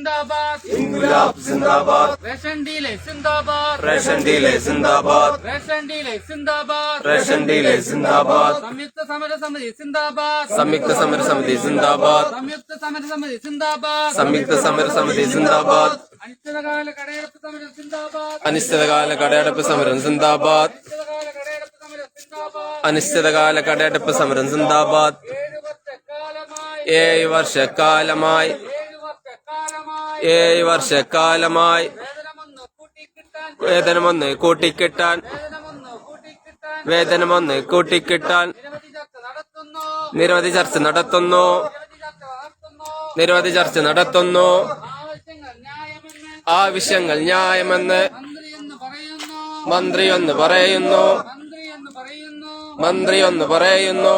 സിന്ദാബാദ്. ഇൻകുലാബ് സിന്ദാബാദ്. Ration dealer സിന്ദാബാദ്. റേഷൻ ഡീലേ സിന്ദാബാദ്. റേഷൻ ഡീലേ സിന്ദാബാദ്. റേഷൻ ഡീലേ സിന്ദാബാദ്. സംയുക്ത സമര സമിതി സിന്ദാബാദ്. സംയുക്ത സമര സമിതി സിന്ദാബാദ്. സംയുക്ത സമര സമിതി സിന്ദാബാദ്. സംയുക്ത സമര സമിതി സിന്ദാബാദ്. അനിശ്ചിതകാല കടയടപ്പ് സമരം സിന്ദാബാദ്. അനിശ്ചിതകാല കടയടപ്പ് സമരം സിന്ദാബാദ്. അനിശ്ചിതകാല കടയെടുപ്പ് സമരം സിന്ദാബാദ്. അനിശ്ചിതകാല കടയടപ്പ് സമരം സിന്ദാബാദ്. ഏഴ് വർഷക്കാലമായി. ഏഴ് വർഷക്കാലമായി വേതനമൊന്ന് കൂട്ടിക്കിട്ടാൻ വേതനമൊന്ന് കൂട്ടിക്കിട്ടാൻ നിരവധി ചർച്ച നടത്തുന്നു. നിരവധി ചർച്ച നടത്തുന്നു. ആവശ്യങ്ങൾ ന്യായമെന്ന് മന്ത്രി ഒന്ന് പറയുന്നു. മന്ത്രി ഒന്ന് പറയുന്നു. മന്ത്രി എന്ന് പറയുന്നു. മന്ത്രി എന്ന് പറയുന്നു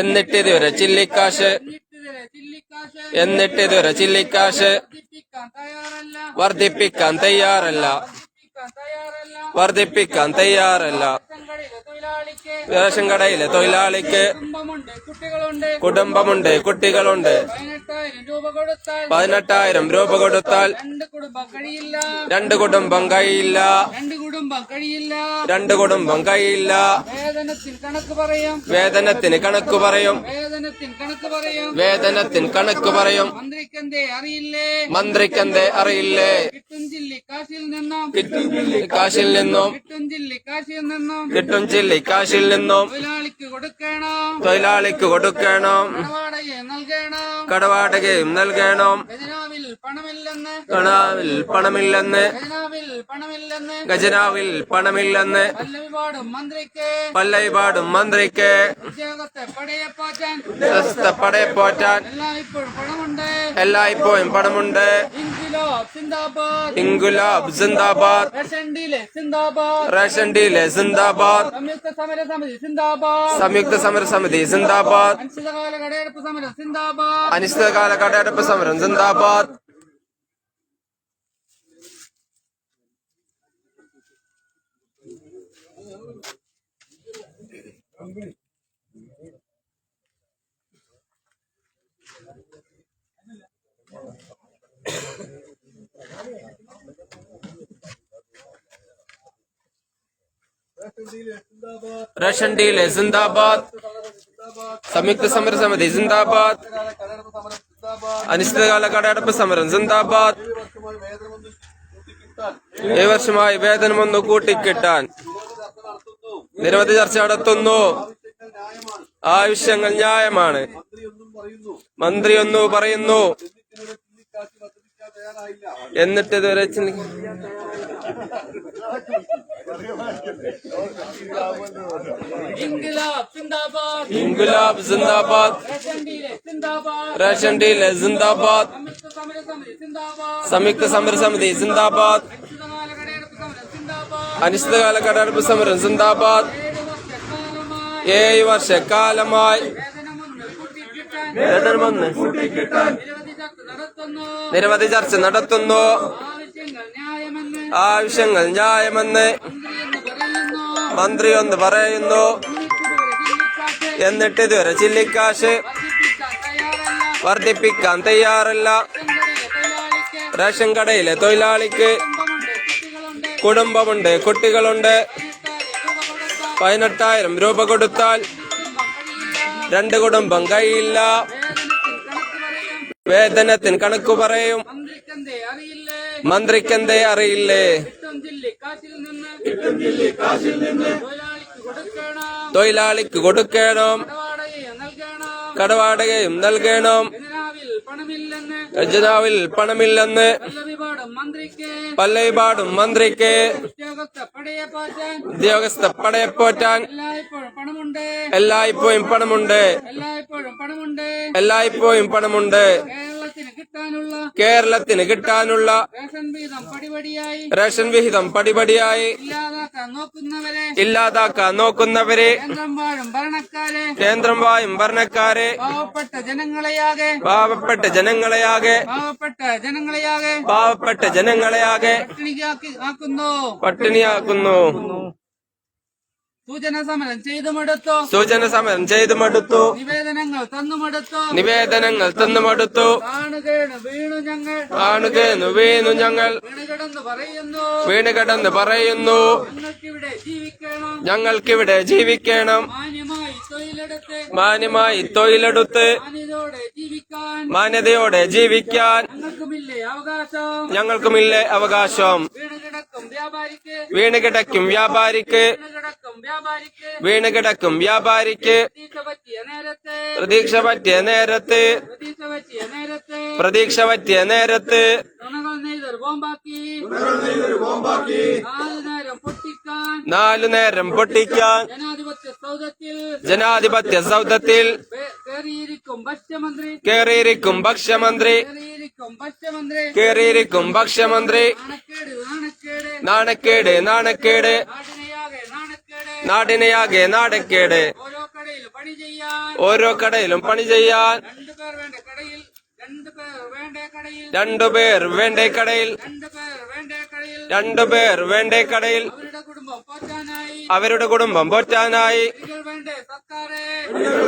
എന്നിട്ട് ഇതുവരെ ചില്ലിക്കാശ് എന്നിട്ട് ഇതുവരെ ചില്ലിക്കാശ്. എന്നിട്ട് ഇതുവരെ ചില്ലിക്കാശ് എന്നിട്ട് ഇതുവരെ ചില്ലിക്കാശ് വർദ്ധിപ്പിക്കാൻ തയ്യാറല്ല. വർദ്ധിപ്പിക്കാൻ തയ്യാറല്ല. റേഷൻ കടയിലെ തൊഴിലാളിക്ക് കുടുംബമുണ്ട് കുട്ടികളുണ്ട്. പതിനെട്ടായിരം രൂപ കൊടുത്താൽ പതിനെട്ടായിരം രൂപ കൊടുത്താൽ രണ്ട് കുടുംബം കഴിയില്ല. രണ്ട് കുടുംബം കഴിയില്ല. വേതനത്തിന് കണക്ക് പറയും. വേതനത്തിന് കണക്ക് പറയും. മന്ത്രിക്കെന്തേ അറിയില്ലേ? മന്ത്രിക്കെന്തേ അറിയില്ലേ? കിട്ടും ജില്ലി കാശിൽ നിന്നും കിട്ടും കാശിൽ നിന്നും കിട്ടും ചില്ലി കാശിൽ നിന്നും തൊഴിലാളിക്ക് കൊടുക്കണം. കടവാടകയെ നൽകണം. കണാവിൽ പണമില്ലെന്ന്. ഖജനാവിൽ പണമില്ലെന്ന്. പല്ലവിപാടും മന്ത്രിക്ക്. പല്ലൈപാടും മന്ത്രിക്ക്. ഉദ്യോഗത്തെ പടയെ പാറ്റാൻ. എല്ലായ്പ്പോഴും പണമുണ്ട്. സിന്ദാബാദ്. ഇൻഗുലാബ് സിന്ദാബാദ്. റേഷൻ ഡീൽ സിന്ദാബാദ്. സംയുക്ത സമര സമിതി സിന്ദാബാദ്. സംയുക്ത സമര സമിതി സിന്ദാബാദ്. അനിശ്ചിതകാല കടയടപ്പ് സമരം സിന്ദാബാദ്. അനിശ്ചിതകാല കടയടപ്പ് സമരം സിന്ദാബാദ്. റേഷൻ ഡീൽ സിന്ദാബാദ്. സംയുക്ത സമര സമിതി സിന്ദാബാദ്. അനിശ്ചിതകാല കടയടപ്പ് സമരം സിന്ദാബാദ്. ഈ വർഷമായി വേതനമൊന്ന് കൂട്ടിക്കിട്ടാൻ നിരവധി ചർച്ച നടത്തുന്നു. ആവശ്യങ്ങൾ ന്യായമാണ്. മന്ത്രി ഒന്ന് പറയുന്നു. എന്നിട്ട് ഇതുവരെ ഇൻഗുലാബ് സിന്ദാബാദ്. റേഷൻ ഡീൽ സിന്ദാബാദ്. സംയുക്ത സമര സമിതി സിന്ദാബാദ്. അനിശ്ചിതകാല കടപ്പ് സമരം സിന്ദാബാദ്. കടയടപ്പ് സമരം സിന്ദാബാദ്. ഏഴ് വർഷക്കാലമായി. ഏഴ് വർഷക്കാലമായി. വേതനമൊന്ന് കൂട്ടിക്കിട്ടാൻ. നിരവധി ചർച്ച നടത്തുന്നു. ആവശ്യങ്ങൾ ന്യായമെന്ന് മന്ത്രി ഒന്ന് പറയുന്നു. എന്നിട്ട് ഇതുവരെ ചില്ലിക്കാശ് വർദ്ധിപ്പിക്കാൻ തയ്യാറല്ല. റേഷൻ കടയിലെ തൊഴിലാളിക്ക് കുടുംബമുണ്ട് കുട്ടികളുണ്ട്. കുടുംബമുണ്ട് പതിനെട്ടായിരം രൂപ കൊടുത്താൽ പതിനെട്ടായിരം രൂപ കൊടുത്താൽ രണ്ട് കുടുംബം കഴിയില്ല. വേതനത്തിൽ കണക്ക് പറയും. വേതനത്തിന് കണക്ക് പറയും മന്ത്രിക്കെന്തേ അറിയില്ലേ? തൊഴിലാളിക്ക് കൊടുക്കണം. കടവാടകയും നൽകണം. ഖജനാവിൽ പണമില്ലെന്ന്. പല്ലവിപാടും മന്ത്രിക്ക്. പല്ലൈപാടും മന്ത്രിക്ക്. ഉദ്യോഗസ്ഥ പടയപ്പോറ്റാൻ എല്ലായ്പ്പോഴും പണമുണ്ട്. എല്ലായ്പ്പോഴും പണമുണ്ട്. കേരളത്തിന് കിട്ടാനുള്ള കേരളത്തിന് കിട്ടാനുള്ള റേഷൻ വീതം പടിപടിയായി. റേഷൻ വിഹിതം പടിപടിയായി. ഇല്ലാതാക്കാൻ നോക്കുന്നവരെ. കേന്ദ്രം വായും ഭരണക്കാരെ. പാവപ്പെട്ട ജനങ്ങളെയാകെ. പാവപ്പെട്ട ജനങ്ങളെയാകെ. പാവപ്പെട്ട ജനങ്ങളെയാകെ. പാവപ്പെട്ട ജനങ്ങളെയാകെ. പട്ടിണിയാക്കുന്നു. സൂചന സമരം ചെയ്തുമെടുത്തു? സൂചന സമരം ചെയ്തു മടുത്തു നിവേദനങ്ങൾ തന്നുമെടുത്തു? നിവേദനങ്ങൾ തന്നു മടുത്തു കാണുകയാണ് വീണു ഞങ്ങൾ. കാണുകയെന്നു വീണു ഞങ്ങൾ. വീണുകിടന്ന് പറയുന്നു. വീണ് കിടന്ന് പറയുന്നു. ഞങ്ങൾക്കിവിടെ ജീവിക്കണം. ഞങ്ങൾക്കിവിടെ ജീവിക്കണം. മാന്യമായി തൊഴിലെടുത്ത്. മാന്യമായി തൊഴിലെടുത്ത്. മാന്യതയോടെ ജീവിക്കാൻ. മാന്യതയോടെ ജീവിക്കാൻ. ഞങ്ങൾക്കുമില്ലേ അവകാശം? ഞങ്ങൾക്കുമില്ലേ അവകാശം. വീണുകിടക്കും വ്യാപാരിക്ക്. വീണുകിടക്കും വ്യാപാരിക്ക്. വീണ് കിടക്കും. വ്യാപാരിക്ക് പ്രതീക്ഷ പറ്റിയ നേരത്തെ പ്രതീക്ഷ പറ്റിയ നേരത്ത് പ്രതീക്ഷ പറ്റിയ നേരത്തെ പ്രതീക്ഷ പറ്റിയ നേരത്ത് തുണകൾ നെയ്തൊരു ബോംബാക്കി. നാല് നേരം പൊട്ടിക്കാൻ. നാലു നേരം പൊട്ടിക്കാൻ. ജനാധിപത്യ സൗദത്തിൽ കേറിയിരിക്കും ഭക്ഷ്യമന്ത്രി. കേറിയിരിക്കും ഭക്ഷ്യമന്ത്രി. നാണക്കേട് നാണക്കേട്. നാടിനെയാകെ നാടക്കേട്. ഓരോ കടയിലും പണി ചെയ്യാൻ രണ്ടുപേർ വേണ്ടേ കടയിൽ രണ്ടു പേർ രണ്ടുപേർ വേണ്ടേ കടയിൽ അവരുടെ കുടുംബം പോറ്റാനായി.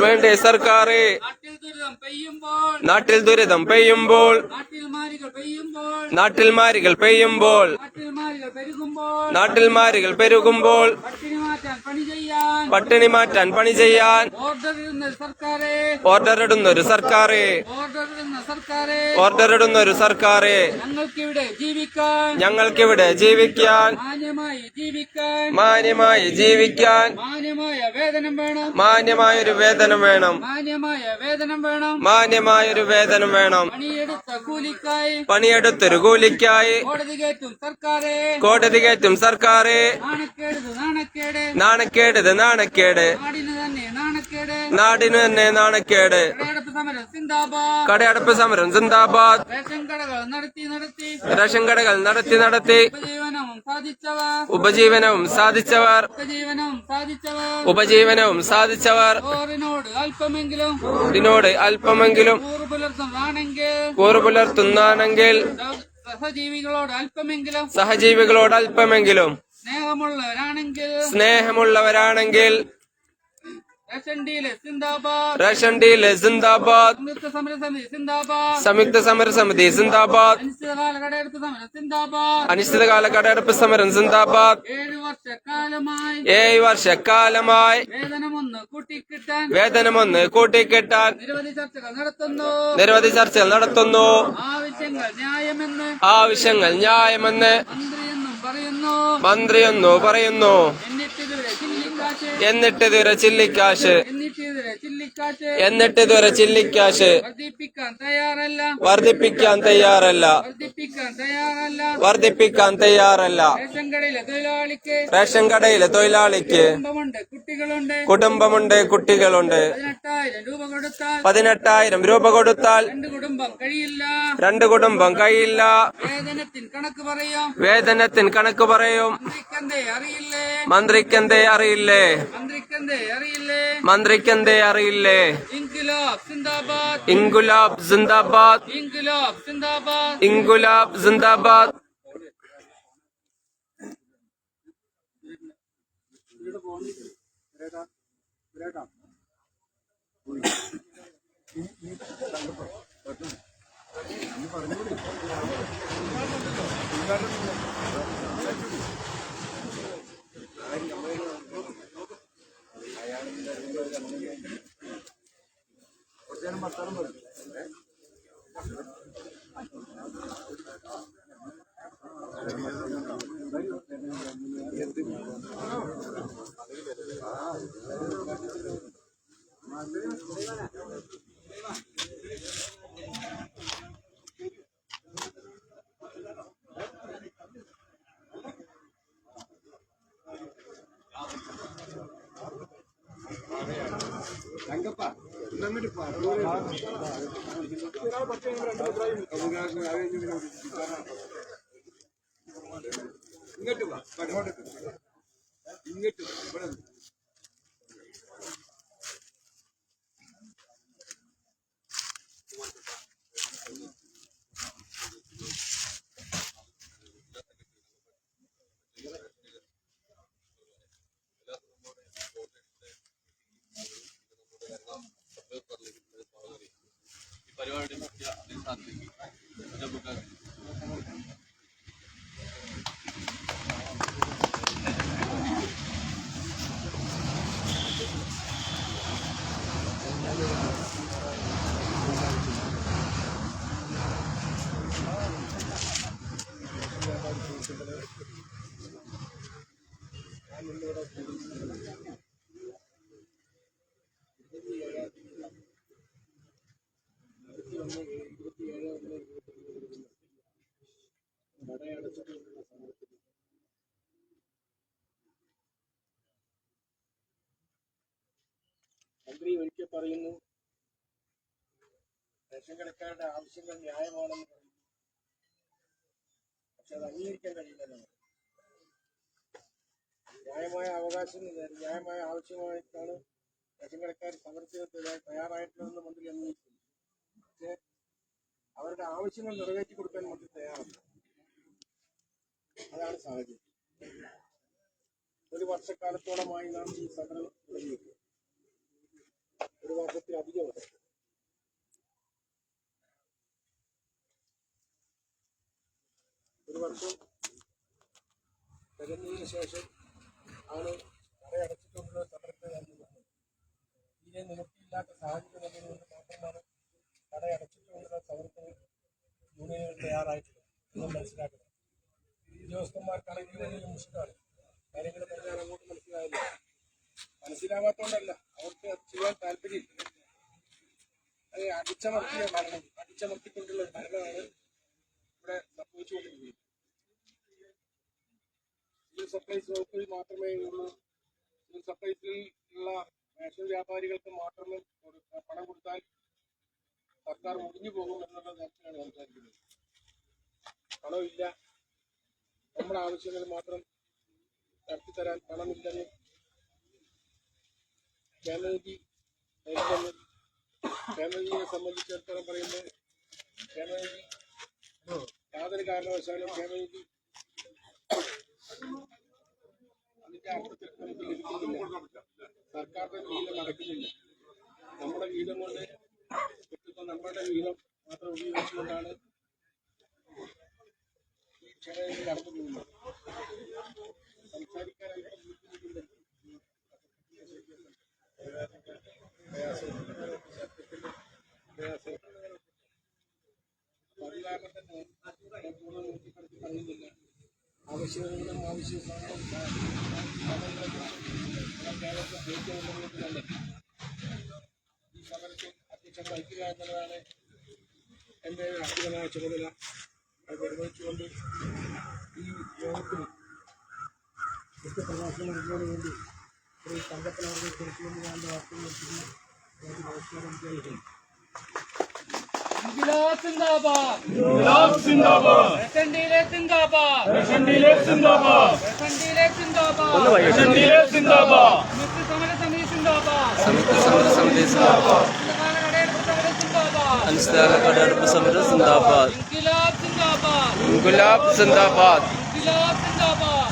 വേണ്ടേ സർക്കാരെ? നാട്ടിൽ ദുരിതം പെയ്യുമ്പോൾ. നാട്ടിൽ മാരികൾ പെയ്യുമ്പോൾ. നാട്ടിൽ മാരികൾ പെരുകുമ്പോൾ. പട്ടിണി മാറ്റാൻ പണി ചെയ്യാൻ. ഓർഡർ ഇടുന്ന സർക്കാരെ. ഓർഡർ ഇടുന്ന ഒരു സർക്കാരെ ഞങ്ങൾക്ക് ഇവിടെ ഒരു സർക്കാര് ഞങ്ങൾക്കിവിടെ ജീവിക്കാൻ ഞങ്ങൾക്കിവിടെ ജീവിക്കാൻ മാന്യമായി ജീവിക്കാൻ മാന്യമായി ജീവിക്കാൻ മാന്യമായ വേതനം വേണം മാന്യമായൊരു വേതനം വേണം മാന്യമായ വേതനം വേണം മാന്യമായൊരു വേതനം വേണം പണിയെടുത്ത കൂലിക്കായി പണിയെടുത്തൊരു കൂലിക്കായി കോടതി കയറ്റും സർക്കാരെ കോടതി കയറ്റും സർക്കാരെ നാണക്കേട് നാണക്കേട് നാണക്കേട് നാണക്കേട് നാടിന് തന്നെ നാണക്കേട് നാടിനു തന്നെ നാണക്കേട് കടയടപ്പ് സമരം. സിന്ദാബാദ്. കടയടപ്പ് സമരം. സിന്ദാബാദ്. റേഷൻ കടകൾ നടത്തി നടത്തി. ഉപജീവനവും സാധിച്ചവർ. ഉപജീവനവും സാധിച്ചവർ. ഇതിനോട് അല്പമെങ്കിലും. കൂറു പുലർത്തുന്നാണെങ്കിൽ. സഹജീവികളോട് അല്പമെങ്കിലും. സഹജീവികളോട് അല്പമെങ്കിലും. സ്നേഹമുള്ളവരാണെങ്കിൽ. സ്നേഹമുള്ളവരാണെങ്കിൽ. റേഷൻ ഡീൽ സിന്ദാബാദ്. സംയുക്ത സമര സമിതി സിന്ദാബാദ്. അനിശ്ചിതകാല കടയടപ്പ് സമരം സിന്ദാബാദ്. ഏഴു വർഷക്കാലമായി. വേതനമൊന്ന് കൂട്ടിക്കിട്ടാൻ. നിരവധി ചർച്ചകൾ നടത്തുന്നു. നിരവധി ചർച്ചകൾ നടത്തുന്നു. ആവശ്യങ്ങൾ ന്യായമെന്ന്. മന്ത്രിയെന്നും പറയുന്നു. മന്ത്രിയൊന്നു ഇതുവരെ ചില്ലിക്കാശ്. എന്നിട്ട് ഇതുവരെ ചില്ലിക്കാശ്. വർദ്ധിപ്പിക്കാൻ തയ്യാറല്ല. വർദ്ധിപ്പിക്കാൻ തയ്യാറല്ല. വർദ്ധിപ്പിക്കാൻ തയ്യാറല്ല. വർദ്ധിപ്പിക്കാൻ തയ്യാറല്ല. റേഷൻ കടയിലെ തൊഴിലാളിക്ക് റേഷൻ കടയിലെ തൊഴിലാളിക്ക് കുടുംബമുണ്ട് കുട്ടികളുണ്ട്. കുടുംബമുണ്ട് കുട്ടികളുണ്ട്. പതിനെട്ടായിരം രൂപ കൊടുത്താൽ പതിനെട്ടായിരം രൂപ കൊടുത്താൽ രണ്ട് കുടുംബം കഴിയില്ല. രണ്ട് കുടുംബം കഴിയില്ല. വേതനത്തിന് കണക്ക് പറയാം. വേതനത്തിന് കണക്ക് പറയും. മന്ത്രിക്കെന്തേ അറിയില്ല? മന്ത്രിക്കെന്തേ അറിയില്ലേ. മന്ത്രിക്കെന്തേ അറിയില്ലേ? മന്ത്രിക്കെന്തേ? അറിയില്ലേ? ഇൻഗുലാബ് സിന്ദാബാദ്. ഇൻഗുലാബ് സിന്ദാബാദ്. പറഞ്ഞു ஒரு தினம் பார்த்தாலும் ഇങ്ങോട്ട് വാ ഇങ്ങോട്ട് ഇവിടെ പറയുന്നു. റേഷൻ കടക്കാരുടെ ആവശ്യങ്ങൾ ന്യായമാണെന്ന് പറയുന്നു. പക്ഷെ അത് അംഗീകരിക്കാൻ കഴിയില്ല ന്യായമായ അവകാശം ന്യായമായ ആവശ്യമായിട്ടാണ് റേഷൻ കടക്കാർ സമരത്തിന് തയ്യാറായിട്ടുള്ളതെന്ന് മന്ത്രി അംഗീകരിക്കുന്നു. പക്ഷേ അവരുടെ ആവശ്യങ്ങൾ നിറവേറ്റി കൊടുക്കാൻ മന്ത്രി തയ്യാറാണ് അതാണ് സാഹചര്യം. ഒരു വർഷക്കാലത്തോളമായി നാം ഈ സമരം തുടങ്ങിയിട്ട് ഒരു വർഷത്തിലധികമായി ഒരു വർഷം തികഞ്ഞതിന് ശേഷം ആണ് കടയടച്ചിട്ടുള്ള സമരത്തെ തീരെ സാഹചര്യം വന്നതുകൊണ്ട് മാത്രമാണ് കടയടച്ചിട്ടുള്ള സമരത്തിന് യൂണിയനുകൾ തയ്യാറായിട്ടുള്ളത് എന്ന് മനസ്സിലാക്കുന്നത് ഉദ്യോഗസ്ഥന്മാർക്കാണെങ്കിൽ വലിയ കാര്യങ്ങൾ പറഞ്ഞാൽ അങ്ങോട്ട് മനസ്സിലായില്ല മനസ്സിലാവാത്തോണ്ടല്ല. അവർക്ക് അത് ചെയ്യാൻ താല്പര്യമില്ല അത് അടിച്ചമർത്തിയ ഭരണം അടിച്ചമർത്തിക്കൊണ്ടുള്ള ഭരണമാണ് ഇവിടെ സംഭവിച്ചുകൊണ്ടിരിക്കുന്നത്. സപ്ലൈസ് വകുപ്പിൽ മാത്രമേ ഉള്ളൂ. സപ്ലൈസിൽ ഉള്ള റേഷൻ വ്യാപാരികൾക്ക് മാത്രമേ പണം കൊടുത്താൽ സർക്കാർ മുടിഞ്ഞു പോകും എന്നുള്ള തരത്തിലാണ് സംസാരിക്കുന്നത്. പണമില്ല. നമ്മുടെ ആവശ്യങ്ങൾ മാത്രം നടത്തിത്തരാൻ പണമില്ലെന്ന് നേരിടുന്നു കേരളജിയെ സംബന്ധിച്ചിടത്തോളം പറയുമ്പോൾ കേരളജി യാതൊരു കാരണവശാലും കേരളജി അതിന്റെ അർത്ഥത്തിൽ നമുക്ക് ലഭിക്കുന്നില്ല സർക്കാരിന്റെ വീതം നടക്കുന്നില്ല. നമ്മുടെ വീതം കൊണ്ട് നമ്മുടെ വീതം മാത്രം ഉപയോഗിച്ചുകൊണ്ടാണ് ഈ ക്ഷണയിൽ നടത്തുന്നത് സംസാരിക്കാൻ ബുദ്ധിമുട്ടുണ്ട്. ആവശ്യങ്ങളും ആവശ്യ ഈ സമരത്തിൽ അധ്യക്ഷൻ വഹിക്കുക എന്നുള്ളതാണ് എന്റെ അധികമായ ചുമതല അത് നിർവഹിച്ചുകൊണ്ട് ഈ യോഗത്തിൽ കൃത്യപ്രഭാഷണം നൽകുന്നതിന് വേണ്ടി ശ്രീ കൊടുക്കുമെന്ന് ഞാൻ വാർത്തകൾ സിന്ദാബാദ് സിന്ദാബാദ് സിന്ദാബാദ് സിന്ദാബാദ് സിന്ദാബാദ് സമിതി സമര സമിതി സിന്ദാബാദ് അനിശ്ചിതകാല കടയെടുപ്പ് സമരം സിന്ദാബാദ് അനിശ്ചിതകാല സിന്ദാബാദ്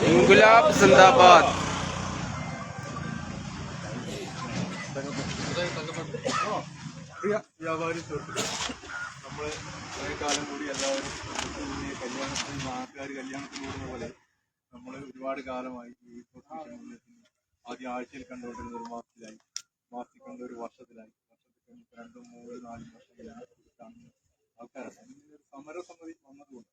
ഇൻക്ലാബ് സിന്ദാബാദ് പ്രിയ വ്യാപാരി സുഹൃത്തുക്കളെ നമ്മൾ കുറേ കാലം കൂടി എല്ലാവരും കല്യാണത്തിന് നാട്ടുകാർ കല്യാണത്തിന് കൂടുന്ന പോലെ നമ്മൾ ഒരുപാട് കാലമായി ഈ. ആദ്യം ആഴ്ചയിൽ കണ്ടുകൊണ്ടിരുന്ന ഒരു മാസത്തിലായി. മാസത്തിൽ കണ്ട ഒരു വർഷത്തിലായി. വർഷത്തിൽ കഴിഞ്ഞ് രണ്ടും മൂന്നും നാലും വർഷത്തിലാണ് കാണുന്ന ആൾക്കാരാണ് ഒരു സമരസമിതി വന്നതുകൊണ്ട്.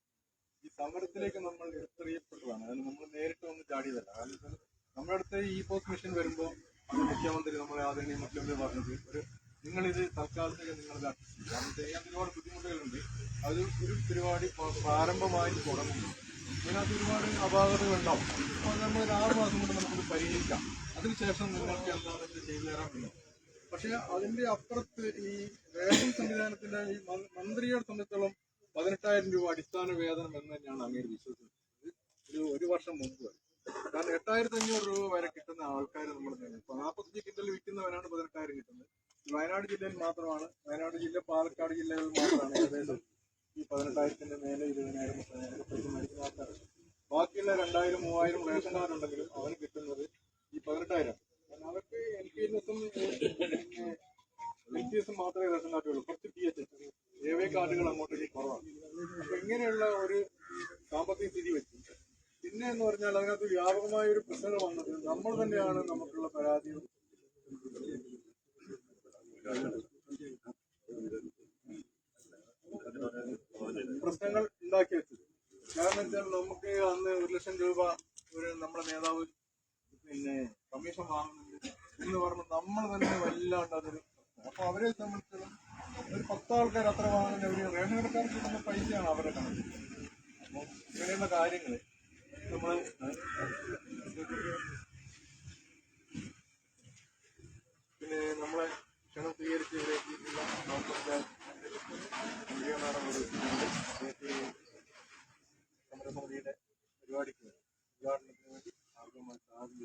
ഈ സമരത്തിലേക്ക് നമ്മൾ എടുത്തെറിയപ്പെട്ടതാണ് അതായത് നമ്മൾ നേരിട്ട് വന്ന് ചാടിയതല്ല. കാരണം നമ്മുടെ അടുത്ത് ഈ പോസ്റ്റ് മിഷൻ വരുമ്പോൾ മുഖ്യമന്ത്രി നമ്മളെ ആദരണീയ മുഖ്യമന്ത്രി പറഞ്ഞത് ഒരു നിങ്ങളിത് തൽക്കാലത്തേക്ക് നിങ്ങൾ ഇത് അഡ്ജസ്റ്റ് ചെയ്യും. കാരണം ചെയ്യാൻ ഒരുപാട് ബുദ്ധിമുട്ടുകളുണ്ട്. അത് ഒരു പരിപാടി പ്രാരംഭമായി തുടങ്ങുന്നു. അതിനകത്ത് ഒരുപാട് അപാകതകൾ ഉണ്ടാവും അപ്പോൾ നമ്മൾ ആറ് മാസം കൊണ്ട് നമുക്കത് പരിഹരിക്കാം. അതിനുശേഷം നിങ്ങൾക്ക് എന്താണെന്ന് വെച്ചാൽ ചെയ്തു തരാൻ പറ്റും. പക്ഷെ അതിന്റെ അപ്പുറത്ത് ഈ റേഷൻ സംവിധാനത്തിന്റെ ഈ മന്ത്രിയുടെ മന്ത്രിയെ സംബന്ധിച്ചോളം പതിനെട്ടായിരം രൂപ അടിസ്ഥാന വേതനം എന്ന് തന്നെയാണ് അങ്ങേര് വിശ്വസിക്കുന്നത്. ഒരു ഒരു വർഷം മുമ്പ് വരെ. കാരണം എട്ടായിരത്തി അഞ്ഞൂറ് രൂപ വരെ കിട്ടുന്ന ആൾക്കാർ നമ്മൾ നാൽപ്പത്തഞ്ച് കിൻഡൽ വിൽക്കുന്നവരാണ് പതിനെട്ടായിരം കിട്ടുന്നത്. വയനാട് ജില്ലയിൽ മാത്രമാണ്. വയനാട് ജില്ല പാലക്കാട് ജില്ലകളിൽ മാത്രമാണ് ഏകദേശം ഈ പതിനെട്ടായിരത്തിന്റെ മേലെ ഇരുപതിനായിരം മുപ്പതിനായിരം മേടിക്കുന്ന ആൾക്കാർ. ബാക്കിയുള്ള രണ്ടായിരം മൂവായിരം റേഷൻ കാർഡ് ഉണ്ടെങ്കിലും അവന് കിട്ടുന്നത് ഈ പതിനെട്ടായിരം. അവർക്ക് എൽ പി എസും എൽ മാത്രമേ റേഷൻ കാർഡുള്ളൂ കുറച്ച് പി എച്ച് എ വൈ കാർഡുകൾ അങ്ങോട്ടേക്ക് കുറവാണ്. അപ്പൊ ഇങ്ങനെയുള്ള ഒരു സാമ്പത്തിക സ്ഥിതി വെച്ച് പിന്നെ എന്ന് പറഞ്ഞാൽ അതിനകത്ത് വ്യാപകമായ ഒരു പ്രശ്നങ്ങൾ വന്നത് നമ്മൾ തന്നെയാണ് നമുക്കുള്ള പരാതിയും പ്രശ്നങ്ങൾ ഉണ്ടാക്കി വെച്ചത്. കാരണം വെച്ചാൽ നമുക്ക് അന്ന് ഒരു ലക്ഷം രൂപ ഒരു നമ്മുടെ നേതാവ് പിന്നെ കമ്മീഷൻ വാങ്ങുന്നുണ്ട് എന്ന് പറഞ്ഞ് നമ്മൾ തന്നെ വല്ലാണ്ട് അതൊരു അപ്പൊ അവരെ സംബന്ധിച്ചിടത്തോളം ഒരു പത്ത് ആൾക്കാർ അത്ര വാങ്ങുന്ന ഒരു റേഷൻ കടക്കാർക്ക് കിട്ടുന്ന പൈസയാണ് അവരെ കണക്ക്. അപ്പൊ ഇങ്ങനെയുള്ള കാര്യങ്ങൾ നമ്മൾ പിന്നെ നമ്മളെ ക്ഷണം സ്വീകരിച്ച് ഇവിടെ എത്തിയിട്ടുള്ള ഡോക്ടർ സമരസമിതിയുടെ പരിപാടിക്ക് ഉദ്ഘാടനത്തിന് വേണ്ടി ആർദ്രമായി സാധ്യത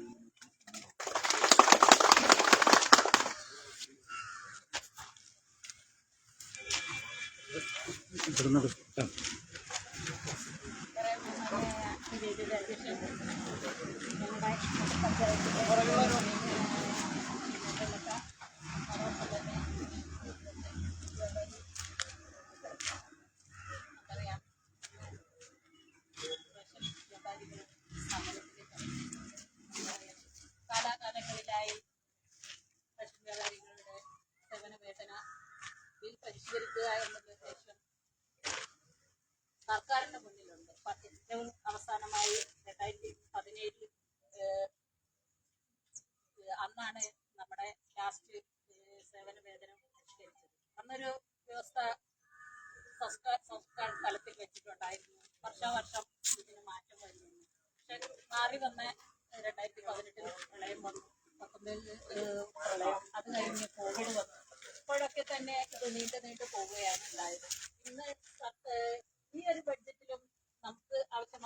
ചെയ്യുന്നു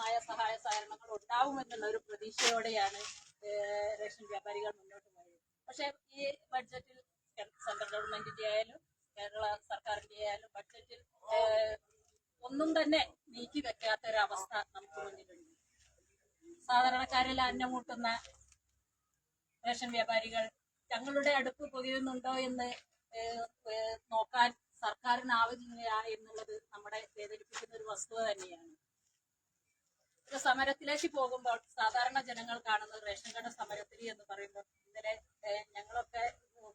ആവശ്യമായ സഹായ സഹകരണങ്ങൾ ഉണ്ടാവുമെന്നുള്ള ഒരു പ്രതീക്ഷയോടെയാണ് റേഷൻ വ്യാപാരികൾ മുന്നോട്ട് പോയത്. പക്ഷേ ഈ ബഡ്ജറ്റിൽ സെൻട്രൽ ഗവൺമെന്റിന്റെ ആയാലും കേരള സർക്കാരിന്റെ ആയാലും ബഡ്ജറ്റിൽ ഒന്നും തന്നെ നീക്കി വെക്കാത്ത ഒരു അവസ്ഥ നമുക്ക് മുന്നിലുണ്ട്. സാധാരണക്കാരിൽ അന്നമൂട്ടുന്ന റേഷൻ വ്യാപാരികൾ തങ്ങളുടെ അടുപ്പ് പുകയുന്നുണ്ടോ എന്ന് നോക്കാൻ സർക്കാരിനാവുന്നില്ല എന്നുള്ളത് നമ്മുടെ വേദനിപ്പിക്കുന്ന ഒരു വസ്തുത തന്നെയാണ്. ഒരു സമരത്തിലേക്ക് പോകുമ്പോൾ സാധാരണ ജനങ്ങൾ കാണുന്ന റേഷൻ കട സമരത്തിൽ എന്ന് പറയുമ്പോൾ ഇന്നലെ ഞങ്ങളൊക്കെ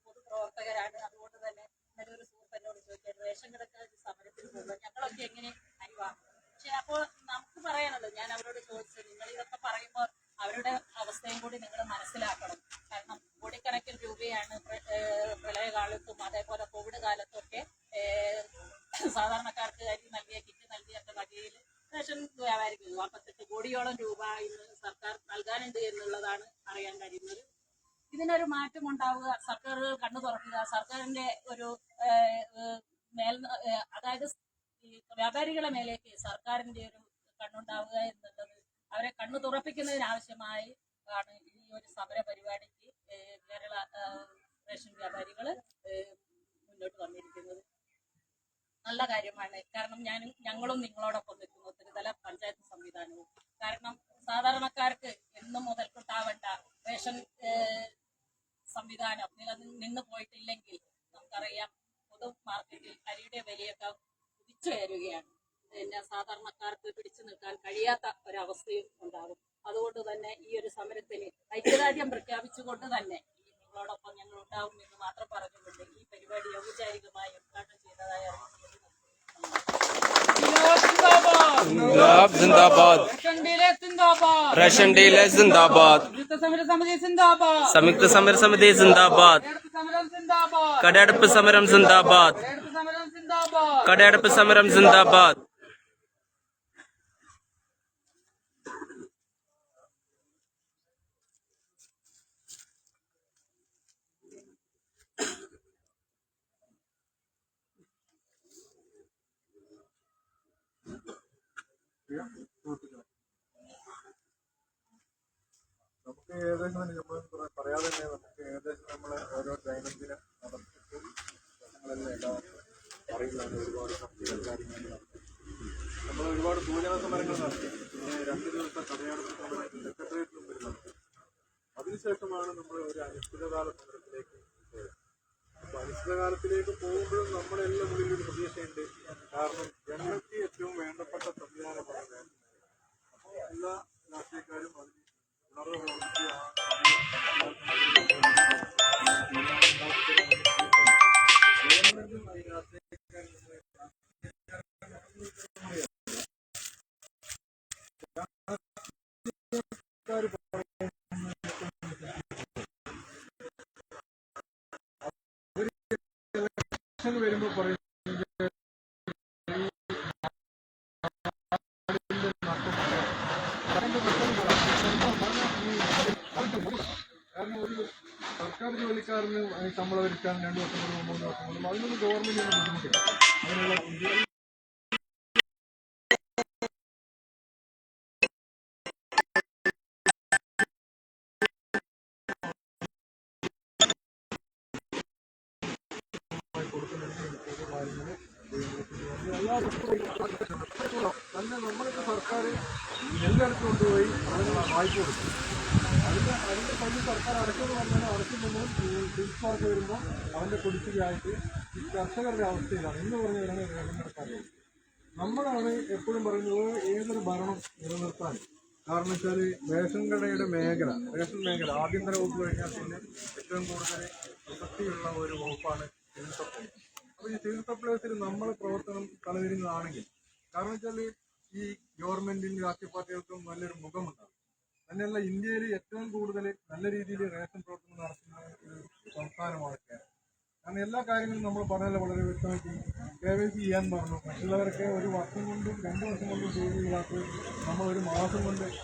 പൊതുപ്രവർത്തകരാണ്. അതുകൊണ്ട് തന്നെ ഇന്നലെ ഒരു സുഹൃത്ത് എന്നോട് ചോദിക്കാൻ റേഷൻ കടക്ക് സമരത്തിന് പോകുമ്പോൾ ഞങ്ങളൊക്കെ എങ്ങനെ വാങ്ങും പക്ഷെ അപ്പോൾ നമുക്ക് പറയാനുള്ളത് ഞാൻ അവരോട് ചോദിച്ചത് നിങ്ങൾ ഇതൊക്കെ പറയുമ്പോൾ അവരുടെ അവസ്ഥയും കൂടി നിങ്ങൾ മനസ്സിലാക്കണം. സർക്കാരിന്റെ ഒരു കണ്ണുണ്ടാവുക എന്നുള്ളത് അവരെ കണ്ണു തുറപ്പിക്കുന്നതിനാവശ്യമായി ആണ് ഈ ഒരു സമര പരിപാടിക്ക് കേരള റേഷൻ വ്യാപാരികൾ മുന്നോട്ട് വന്നിരിക്കുന്നത്. നല്ല കാര്യമാണ്. കാരണം ഞാൻ ഞങ്ങളും നിങ്ങളോടൊപ്പം നിൽക്കുന്നു. ത്രിതല പഞ്ചായത്ത് സംവിധാനവും. കാരണം സാധാരണക്കാർക്ക് എന്നും മുതൽ മുതൽക്കൂട്ടാവേണ്ട റേഷൻ സംവിധാനം നിന്ന് പോയിട്ടില്ലെങ്കിൽ നമുക്കറിയാം പൊതു മാർക്കറ്റിൽ അരിയുടെ വിലയൊക്കെ കുതിച്ചുയരുകയാണ്. പിന്നെ സാധാരണക്കാർക്ക് പിടിച്ചു നിൽക്കാൻ കഴിയാത്ത ഒരവസ്ഥയും ഉണ്ടാകും. അതുകൊണ്ട് തന്നെ ഈ ഒരു സമരത്തിന് ഐക്യദാർഢ്യം പ്രഖ്യാപിച്ചുകൊണ്ട് തന്നെ ഈ നിങ്ങളോടൊപ്പം ഞങ്ങൾ ഉണ്ടാവും എന്ന് മാത്രം പറഞ്ഞുകൊണ്ട് ഈ പരിപാടി ഔപചാരികമായി ഉദ്ഘാടനം ചെയ്തതായി റേഷൻ ഡീലേ സിന്ദാബാദ് റേഷൻ ഡീലർ സിന്ദാബാദ്. സംയുക്ത സമര സമിതി സിന്ദാബാദ്. സംയുക്ത സമര സമിതി സിന്ദാബാദ്. കടയടപ്പ് സമരം സിന്ദാബാദ്. കടയടപ്പ് സമരം സിന്ദാബാദ് കടയടപ്പ് സമരം കടയടപ്പ് സമരം സിന്ദാബാദ് സിന്ദാബാദ് നമുക്ക് ഏകദേശം നമ്മൾ പറയാതെ തന്നെ നമുക്ക് ഏകദേശം നമ്മളെ ഓരോ ദൈനംദിന നടത്തിപ്പും നമ്മളെല്ലാം എല്ലാം അറിയുന്നതാണ് ഒരുപാട് കമ്പനികൾ കാര്യങ്ങൾ നമ്മൾ ഒരുപാട് സൂചന സമരങ്ങൾ നടത്തി. പിന്നെ രണ്ട് ദിവസത്തെ കടയടപ്പ് സമരം സെക്രട്ടേറിയറ്റ് മുമ്പിൽ നടത്തി. അതിനുശേഷമാണ് നമ്മൾ ഒരു അനിശ്ചിതകാല സമരത്തിലേക്ക് പോയത്. അപ്പൊ അനിശ്ചിതകാലത്തിലേക്ക് പോകുമ്പോഴും നമ്മളെല്ലാം ഉള്ളിൽ ഒരു പ്രതീക്ഷയുണ്ട്. കാരണം ജനങ്ങൾക്ക് ഏറ്റവും വേണ്ടപ്പെട്ട സംവിധാനമാണ് എല്ലാ രാഷ്ട്രീയക്കാരും അതിന് വരുമ്പോൾ പറയും കാരണം ഒരു സർക്കാർ ജോലിക്കാരന് ശമ്പളം ഒരുക്കാൻ രണ്ടു വർഷം കൂടുമ്പോൾ മൂന്ന് വർഷം കൂടും അതിനൊന്നും ഗവൺമെന്റ് ബുദ്ധിമുട്ടില്ല. അതിനുള്ള തന്നെ സർക്കാർ എല്ലായിടത്തും കൊണ്ടുപോയി അതിനുള്ള വായ്പ കൊടുക്കും. അതിന്റെ അതിന്റെ പള്ളി സർക്കാർ അടയ്ക്കുമെന്ന് പറഞ്ഞാൽ അടയ്ക്കുമ്പോൾ തിരിച്ചടക്ക് വരുമ്പോൾ അവന്റെ കുടിശ്ശികയായിട്ട് ഈ കർഷകരുടെ അവസ്ഥയിലാണ്. എന്ന് പറഞ്ഞു കടക്കാരെ നമ്മളാണ് എപ്പോഴും പറയുന്നത് ഏതൊരു ഭരണം നിലനിർത്താൻ. കാരണം വെച്ചാൽ റേഷൻ കടയുടെ മേഖല റേഷൻ മേഖല ആഭ്യന്തര വകുപ്പ് കഴിഞ്ഞാൽ പിന്നെ ഏറ്റവും കൂടുതൽ പ്രസക്തിയുള്ള ഒരു വകുപ്പാണ് സിവിൽ അപ്പോൾ ഈ സിവിൽ സപ്ലൈസിൽ നമ്മളെ പ്രവർത്തനം തലതിരിഞ്ഞതാണെങ്കിൽ കാരണം വെച്ചാൽ ഈ ഗവൺമെന്റിന്റെ രാഷ്ട്രീയ പാർട്ടികൾക്കും നല്ലൊരു മുഖമുണ്ടാകും തന്നെയല്ല ഇന്ത്യയിൽ ഏറ്റവും കൂടുതൽ നല്ല രീതിയിൽ റേഷൻ പ്രവർത്തനം നടത്തുന്ന ഒരു സംസ്ഥാനമാണ് കേരളം കാരണം എല്ലാ കാര്യങ്ങളും നമ്മൾ പറഞ്ഞാൽ വളരെ വ്യക്തമായിട്ട്. കെ വൈ സി ചെയ്യാൻ പറഞ്ഞു. മറ്റുള്ളവരൊക്കെ ഒരു വർഷം കൊണ്ടും രണ്ട് വർഷം കൊണ്ടും നമ്മൾ ഒരു മാസം കൊണ്ട്